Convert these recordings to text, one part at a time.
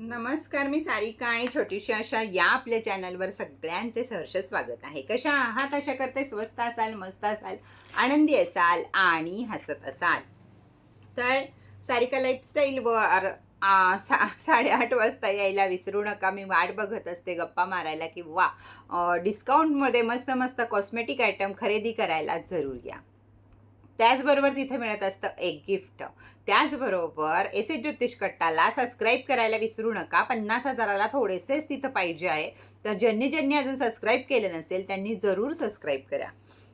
नमस्कार मी सारिका आणि छोटीशी अशा या आपल्या चॅनलवर सगळ्यांचे सहर्ष स्वागत आहे. कशा आहात? अशा करते स्वस्त असाल मस्त असाल आनंदी असाल आणि हसत असाल. तर सारिका लाईफस्टाईलवर सा साडेआठ वाजता यायला विसरू नका. मी वाट बघत असते गप्पा मारायला किंवा वा डिस्काउंटमध्ये मस्त मस्त कॉस्मेटिक आयटम खरेदी करायला जरूर या. त्याचबरोबर तिथे मिळत असतं एक गिफ्ट. त्याचबरोबर एस एस ज्योतिष कट्टाला सबस्क्राईब करायला विसरू नका. पन्नास हजाराला थोडेसेच तिथं पाहिजे आहे. तर ज्यांनी ज्यांनी अजून सबस्क्राईब केलं नसेल त्यांनी जरूर सबस्क्राईब करा.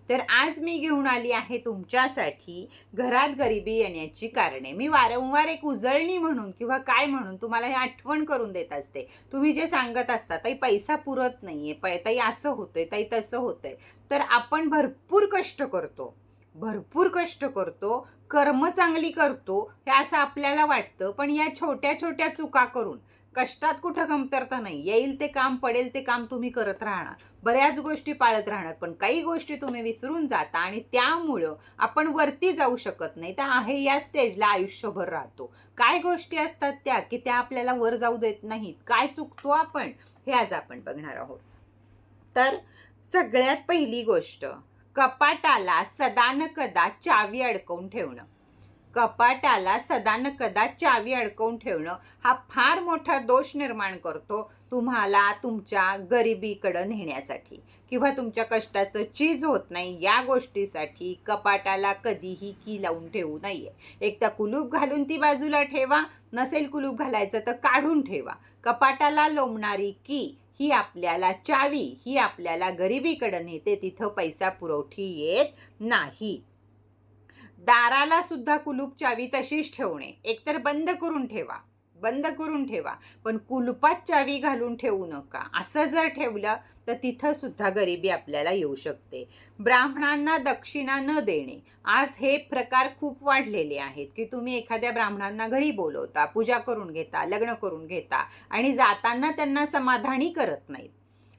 तर आज मी घेऊन आली आहे तुमच्यासाठी घरात गरिबी येण्याची कारणे. मी वारंवार एक उजळणी म्हणून किंवा काय म्हणून तुम्हाला हे आठवण करून देत असते. तुम्ही जे सांगत असता ताई पैसा पुरत नाहीये. आहे ताई असं होतंय. ताई तसं होतंय. तर आपण भरपूर कष्ट करतो. भरपूर कष्ट करतो कर्म चांगली करतो हे असं आपल्याला वाटतं पण या छोट्या छोट्या चुका करून कष्टात कुठं कमतरता नाही. येईल ते काम पडेल ते काम तुम्ही करत राहणार. बऱ्याच गोष्टी पाळत राहणार पण काही गोष्टी तुम्ही विसरून जाता आणि त्यामुळं आपण वरती जाऊ शकत नाही. तर आहे या स्टेजला आयुष्यभर राहतो. काय गोष्टी असतात त्या की त्या आपल्याला वर जाऊ देत नाहीत. काय चुकतो आपण हे आज आपण बघणार आहोत. तर सगळ्यात पहिली गोष्ट कपाटाला सदानकदा कदा चावी अडकवून ठेवणं. कपाटाला सदानकदा कदा चावी अडकवून ठेवणं हा फार मोठा दोष निर्माण करतो तुम्हाला तुमच्या गरिबीकडं नेण्यासाठी किंवा तुमच्या कष्टाचं चीज होत नाही या गोष्टीसाठी कपाटाला कधीही की लावून ठेवू नये. एक तर कुलूप घालून ती बाजूला ठेवा नसेल कुलूप घालायचं तर काढून ठेवा. कपाटाला लोंबणारी की ही आपल्याला चावी ही आपल्याला गरिबीकडं नेते तिथं पैसा पुरवठी येत नाही. दाराला सुद्धा कुलूप चावी तशीच ठेवणे एकतर बंद करून ठेवा. बंद करून ठेवा. पण कुलपात चावी घालून ठेवू नका. असं जर ठेवलं तर तिथं सुद्धा गरिबी आपल्याला येऊ शकते. ब्राह्मणांना दक्षिणा न देणे. आज हे प्रकार खूप वाढलेले आहेत की तुम्ही एखाद्या ब्राह्मणांना घरी बोलवता पूजा करून घेता लग्न करून घेता आणि जाताना त्यांना समाधानी करत नाहीत.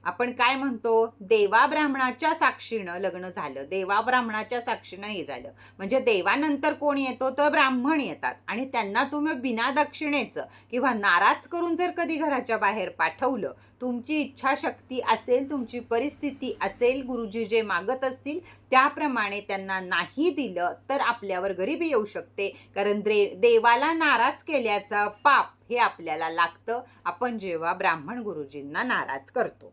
आपण काय म्हणतो? देवा ब्राह्मणाच्या साक्षीनं लग्न झालं. देवा ब्राह्मणाच्या साक्षीनं हे झालं. म्हणजे देवानंतर कोण येतो? तर ब्राह्मण येतात. आणि त्यांना तुम्ही बिना दक्षिणेचं किंवा नाराज करून जर कधी घराच्या बाहेर पाठवलं तुमची इच्छाशक्ती असेल तुमची परिस्थिती असेल गुरुजी जे मागत असतील त्याप्रमाणे त्यांना नाही दिलं तर आपल्यावर गरिबी येऊ शकते. कारण द्रे देवाला नाराज केल्याचं पाप हे आपल्याला लागतं. आपण जेव्हा ब्राह्मण गुरुजींना नाराज करतो.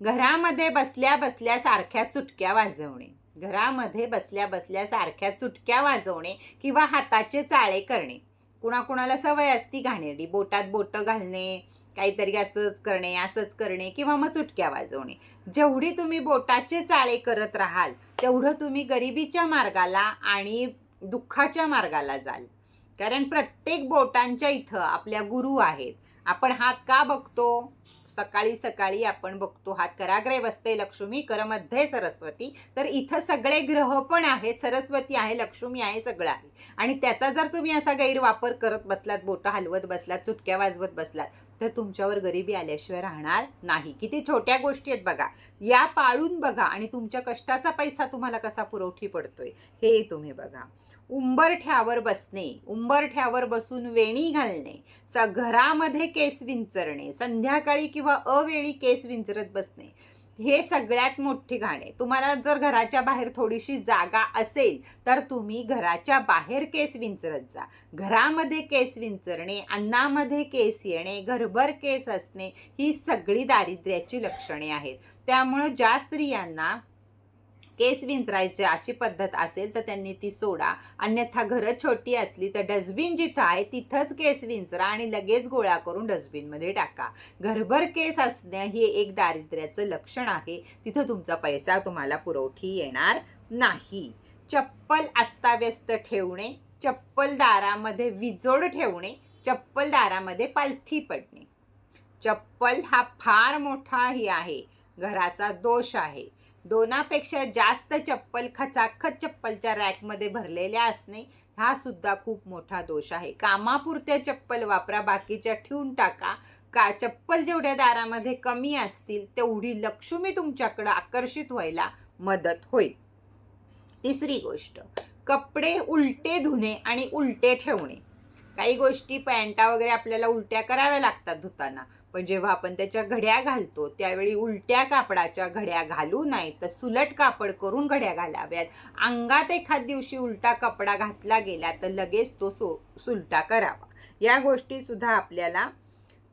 घरामध्ये बसल्या बसल्या सारख्या चुटक्या वाजवणे. घरामध्ये बसल्या बसल्या सारख्या चुटक्या वाजवणे किंवा हाताचे चाळे करणे. कुणाकुणाला सवय असती घाणेरडी बोटात बोटं घालणे काहीतरी असंच करणे असंच करणे किंवा मग चुटक्या वाजवणे. जेवढी तुम्ही बोटाचे चाळे करत राहाल तेवढं तुम्ही गरिबीच्या मार्गाला आणि दुःखाच्या मार्गाला जाल. कारण प्रत्येक बोटांच्या इथं आपल्या गुरु आहेत. आपण हात का बघतो? सकाळी सकाळी आपण बघतो हात कराग्रे बसते लक्ष्मी करमध्ये सरस्वती. तर इथं सगळे ग्रह पण आहेत सरस्वती आहे लक्ष्मी आहे सगळं आहे. आणि त्याचा जर तुम्ही असा गैरवापर करत बसलात बोटं हलवत बसलात चुटक्या वाजवत बसलात तर तुमच्यावर गरिबी आल्याशिवाय राहणार नाही. किती छोट्या गोष्टी आहेत बघा. या पाळून बघा आणि तुमच्या कष्टाचा पैसा तुम्हाला कसा पुरवठी पडतोय हे तुम्ही बघा. उंबरठ्यावर बसणे उंबरठ्यावर बसून वेणी घालणे स घरामध्ये केस विंचरणे संध्याकाळी किंवा अवेळी केस विंचरत बसणे हे सगळ्यात मोठी घाणे तुम्हाला जर घराच्या बाहेर थोडीशी जागा असेल तर तुम्ही घराच्या बाहेर केस विंचरत जा. घरामध्ये केस विंचरणे अन्नामध्ये केस येणे घरभर केस असणे ही सगळी दारिद्र्याची लक्षणे आहेत. त्यामुळं ज्या स्त्रियांना केस विंचरायचे अशी पद्धत असेल तर त्यांनी ती सोडा. अन्यथा घरं छोटी असली तर डस्टबिन जिथं आहे तिथंच केस विंचरा आणि लगेच गोळा करून डस्टबिनमध्ये टाका. घरभर केस असणे हे एक दारिद्र्याचं लक्षण आहे. तिथं तुमचा पैसा तुम्हाला पुरवठी येणार नाही. चप्पल अस्ताव्यस्त ठेवणे चप्पल दारामध्ये विजोड ठेवणे चप्पल दारामध्ये पालथी पडणे. चप्पल हा फार मोठा ही आहे. घराचा दोष आहे. दोनापेक्षा जास्त चप्पल खचाखच चप्पलच्या रॅकमध्ये भरलेल्या असणे हा सुद्धा खूप मोठा दोष आहे. कामापुरत्या चप्पल वापरा बाकीच्या ठेवून टाका. का चप्पल जेवढ्या दारामध्ये कमी असतील तेवढी लक्ष्मी तुमच्याकडं आकर्षित व्हायला मदत होईल. तिसरी गोष्ट कपडे उलटे धुणे आणि उलटे ठेवणे. काही गोष्टी पॅन्टा वगैरे आपल्याला उलट्या कराव्या लागतात धुताना. पण जेव्हा आपण त्याच्या घड्या घालतो त्यावेळी उलट्या कापडाच्या घड्या घालू नाही तर सुलट कापड करून घड्या घालाव्यात. अंगात एखाद दिवशी उलटा कपडा घातला गेला तर लगेच तो सो सुलटा करावा. या गोष्टीसुद्धा आपल्याला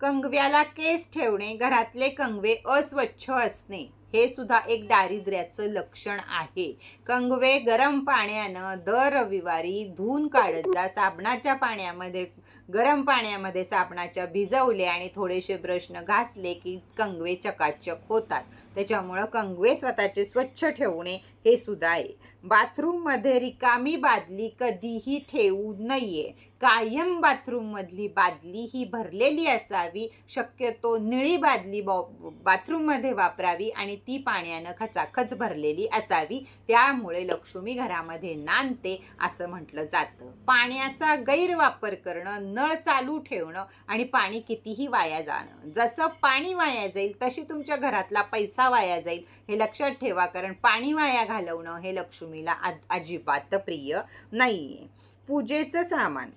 कंगव्याला केस ठेवणे घरातले कंगवे अस्वच्छ असणे हे सुद्धा एक दारिद्र्याचं लक्षण आहे. कंगवे गरम पाण्यानं दर रविवारी धुवून काढत जा साबणाच्या पाण्यामध्ये गरम पाण्यामध्ये साबणाच्या भिजवले आणि थोडेसे ब्रशनं घासले की कंगवे चकाचक होतात. त्याच्यामुळं कंगवे स्वतःचे स्वच्छ ठेवणे हे सुद्धा आहे बाथरूममध्ये रिकामी बादली कधीही ठेवू नये. कायम बाथरूममधली बादली ही भरलेली असावी. शक्यतो निळी बादली बॉ बाथरूममध्ये वापरावी आणि ती पाण्यानं खचाखच भरलेली असावी. त्यामुळे लक्ष्मी घरामध्ये नांदते असं म्हटलं जातं. पाण्याचा गैरवापर करणं नळ चालू ठेवणं आणि पाणी कितीही वाया जाणं. जसं पाणी वाया जाईल तशी तुमच्या घरातला पैसा वाया जाईल हे लक्षात ठेवा कारण पाणी वाया घालवणं हे लक्ष्मीला अजिबात प्रिय नाहीये. पूजेचं सामान.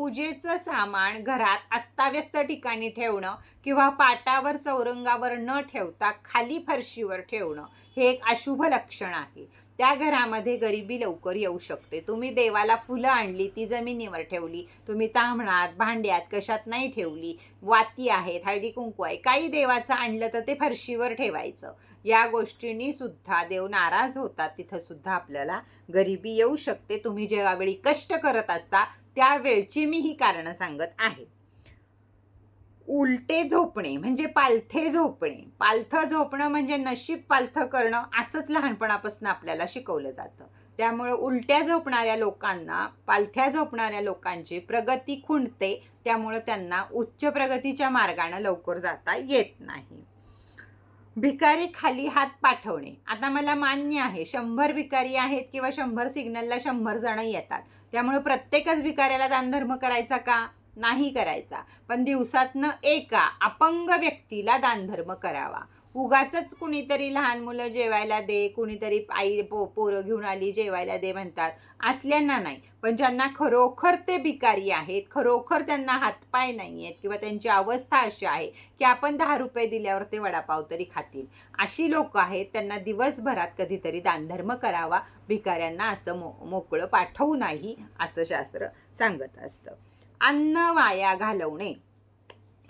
पूजेचं सामान घरात अस्ताव्यस्त ठिकाणी ठेवणं किंवा पाटावर चौरंगावर न ठेवता खाली फरशीवर ठेवणं हे एक अशुभ लक्षण आहे. त्या घरामध्ये गरिबी लवकर येऊ शकते. तुम्ही देवाला फुलं आणली ती जमिनीवर ठेवली तुम्ही तांबणात भांड्यात कशात नाही ठेवली वाती आहेत हळदी कुंकू आहे काही देवाचं आणलं तर ते फरशीवर ठेवायचं. या गोष्टींनी सुद्धा देव नाराज होतात. तिथं सुद्धा आपल्याला गरिबी येऊ शकते. तुम्ही जेव्हा वेळी कष्ट करत असता त्यावेळची मी ही कारणं सांगत आहे. उलटे झोपणे म्हणजे पालथे झोपणे. पालथं झोपणं म्हणजे नशीब पालथं करणं असंच लहानपणापासून आपल्याला शिकवलं जातं. त्यामुळं उलट्या झोपणाऱ्या लोकांना पालथ्या झोपणाऱ्या लोकांची प्रगती खुंटते. त्यामुळं त्यांना उच्च प्रगतीच्या मार्गानं लवकर जाता येत नाही. भिकारी खाली हात पाठवणे. आता मला मान्य आहे शंभर भिकारी आहेत किंवा शंभर सिग्नलला शंभर जण येतात. त्यामुळे प्रत्येकच भिकाऱ्याला दानधर्म करायचा का? नाही करायचा. पण दिवसातनं एका अपंग व्यक्तीला दानधर्म करावा. उगाच कुणीतरी लहान मुलं जेवायला दे कुणीतरी आई पो पोरं घेऊन आली जेवायला दे म्हणतात. असल्यांना नाही. पण ज्यांना खरोखर ते भिकारी आहेत खरोखर त्यांना हातपाय नाही आहेत किंवा त्यांची अवस्था अशी आहे की आपण दहा रुपये दिल्यावर ते वडापाव तरी खातील. अशी लोक आहेत त्यांना दिवसभरात कधीतरी दानधर्म करावा भिकाऱ्यांना असं मो मोकळं पाठवू नाही असं शास्त्र सांगत असतं. अन्न वाया घालवणे.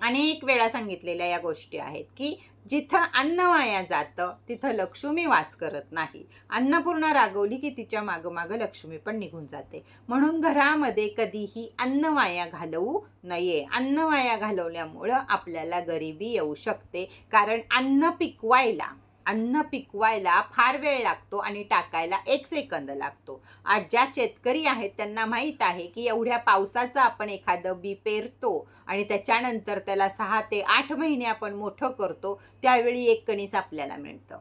अनेक वेळा सांगितलेल्या या गोष्टी आहेत की जिथं अन्न वाया जातं तिथं लक्ष्मी वास करत नाही. अन्नपूर्णा रागवली की तिच्या मागं मागं लक्ष्मी पण निघून जाते. म्हणून घरामध्ये कधीही अन्न वाया घालवू नये. अन्न वाया घालवल्यामुळं आपल्याला गरिबी येऊ शकते. कारण अन्न पिकवायला अन्न पिकवायला फार वेळ लागतो आणि टाकायला एक सेकंद लागतो. आज ज्या शेतकरी आहेत त्यांना माहीत आहे की एवढ्या पावसाचं आपण एखादं बी पेरतो आणि त्याच्यानंतर त्याला सहा ते आठ महिने आपण मोठं करतो त्यावेळी एक कणीस आपल्याला मिळतं.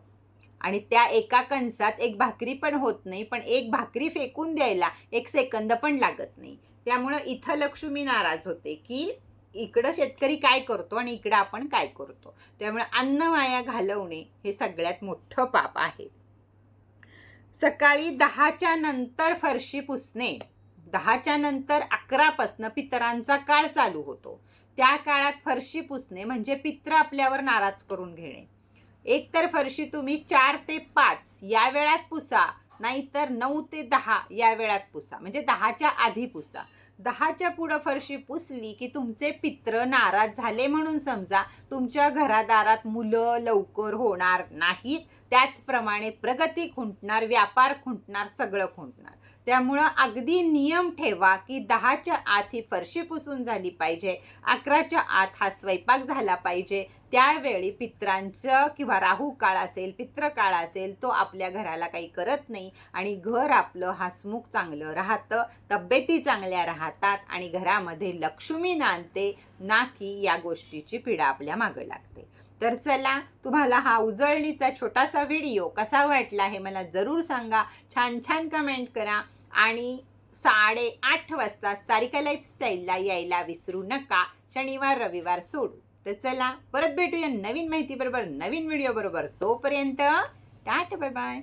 आणि त्या एका कणसात एक भाकरी पण होत नाही पण एक भाकरी फेकून द्यायला एक सेकंद पण लागत नाही. त्यामुळं इथं लक्ष्मी नाराज होते की इकडं शेतकरी काय करतो आणि इकडं आपण काय करतो? त्यामुळे अन्न वाया घालवणे हे सगळ्यात मोठं पाप आहे. सकाळी दहाच्या नंतर फरशी पुसणे दहाच्या नंतर अकरापासनं पितरांचा काळ चालू होतो. त्या काळात फरशी पुसणे म्हणजे पित्र आपल्यावर नाराज करून घेणे. एक तर फरशी तुम्ही चार ते पाच या वेळात पुसा नाहीतर नऊ ते दहा या वेळात पुसा म्हणजे दहाच्या आधी पुसा. दहाच्या पुढं फरशी पुसली की तुमचे पित्र नाराज झाले म्हणून समजा तुमच्या घरादारात मुलं लवकर होणार नाहीत. त्याचप्रमाणे प्रगती खुंटणार व्यापार खुंटणार सगळं खुंटणार. त्यामुळं अगदी नियम ठेवा की दहाच्या आत ही फरशी पुसून झाली पाहिजे अकराच्या आत हा स्वयंपाक झाला पाहिजे. त्यावेळी पित्रांचं किंवा राहू काळ असेल पित्र काळ असेल तो आपल्या घराला काही करत नाही आणि घर आपलं हसमुख चांगलं राहतं तब्येती चांगल्या राहतात आणि घरामध्ये लक्ष्मी नांदते ना की या गोष्टीची पीडा आपल्या मागं लागते. तर चला तुम्हाला हा उजळणीचा छोटासा व्हिडिओ कसा वाटला हे मला जरूर सांगा. छान छान कमेंट करा. आणि साडेआठ वाजता सारिका लाईफस्टाईलला यायला विसरू नका. शनिवार रविवार सोडू. तर चला परत भेटूया नवीन माहितीबरोबर नवीन व्हिडिओ बरोबर. तोपर्यंत टाट बाय बाय